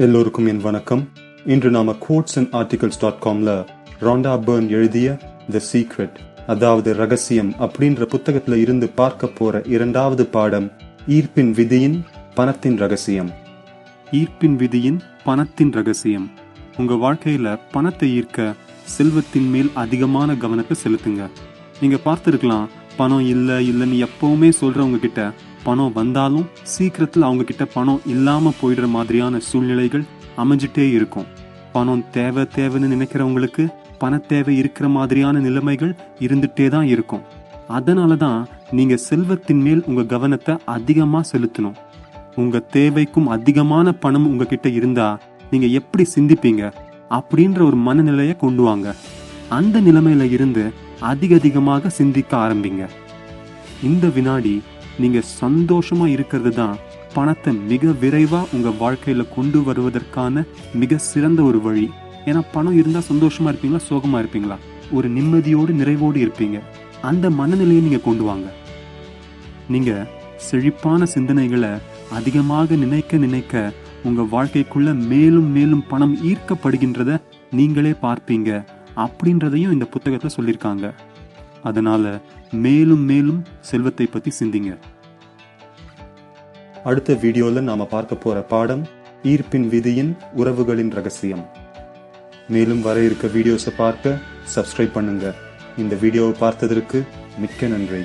எல்லோருக்கும் என் வணக்கம். இன்று நாம கோட்ஸ் அண்ட் ஆர்டிகல்ஸ் டாட் காம்ல ராண்டா பர்ன் எழுதிய த சீக்ரெட் அதாவது ரகசியம் அப்படின்ற புத்தகத்துல இருந்து பார்க்க போற இரண்டாவது பாடம் ஈர்ப்பின் விதியின் பணத்தின் ரகசியம். ஈர்ப்பின் விதியின் பணத்தின் ரகசியம். உங்க வாழ்க்கையில பணத்தை ஈர்க்க செல்வத்தின் மேல் அதிகமான கவனத்தை செலுத்துங்க. நீங்க பார்த்துருக்கலாம் பணம் இல்லை இல்லைன்னு எப்பவுமே சொல்றவங்க கிட்ட பணம் வந்தாலும் சீக்கிரத்தில் அவங்க கிட்ட பணம் இல்லாமல் போயிடுற மாதிரியான சூழ்நிலைகள் அமைஞ்சிட்டே இருக்கும். பணம் தேவை தேவைன்னு நினைக்கிறவங்களுக்கு பண தேவை இருக்கிற மாதிரியான நிலைமைகள் இருந்துட்டே தான் இருக்கும். அதனால தான் நீங்கள் செல்வத்தின் மேல் உங்கள் கவனத்தை அதிகமாக செலுத்தணும். உங்கள் தேவைக்கும் அதிகமான பணம் உங்ககிட்ட இருந்தால் நீங்கள் எப்படி சிந்திப்பீங்க அப்படின்ற ஒரு மனநிலையை கொண்டு வாங்க. அந்த நிலைமையில இருந்து அதிக அதிகமாக சிந்திக்க ஆரம்பிங்க. இந்த வினாடி நீங்க சந்தோஷமா இருக்கிறது தான் பணத்தை மிக விரைவா உங்க வாழ்க்கையில கொண்டு வருவதற்கான மிக சிறந்த ஒரு வழி. ஏன்னா பணம் இருந்தா சந்தோஷமா இருப்பீங்களா? சோகமா இருப்பீங்களா? ஒரு நிம்மதியோடு நிறைவோடு இருப்பீங்க. அந்த மனநிலையை நீங்க கொண்டு வாங்க. நீங்க செழிப்பான சிந்தனைகளை அதிகமாக நினைக்க நினைக்க உங்க வாழ்க்கைக்குள்ள மேலும் மேலும் பணம் ஈர்க்கப்படுகின்றத நீங்களே பார்ப்பீங்க. அப்படின்றதையும் இந்த புத்தகத்தில் சொல்லியிருக்காங்க. அதனால மேலும் மேலும் செல்வத்தை பத்தி சிந்திங்க. அடுத்த வீடியோல நாம பார்க்க போற பாடம் ஈர்ப்பின் விதியின் உறவுகளின் ரகசியம். மேலும் வர இருக்க வீடியோஸை பார்க்க சப்ஸ்கிரைப் பண்ணுங்க. இந்த வீடியோவை பார்த்ததற்கு மிக்க நன்றி.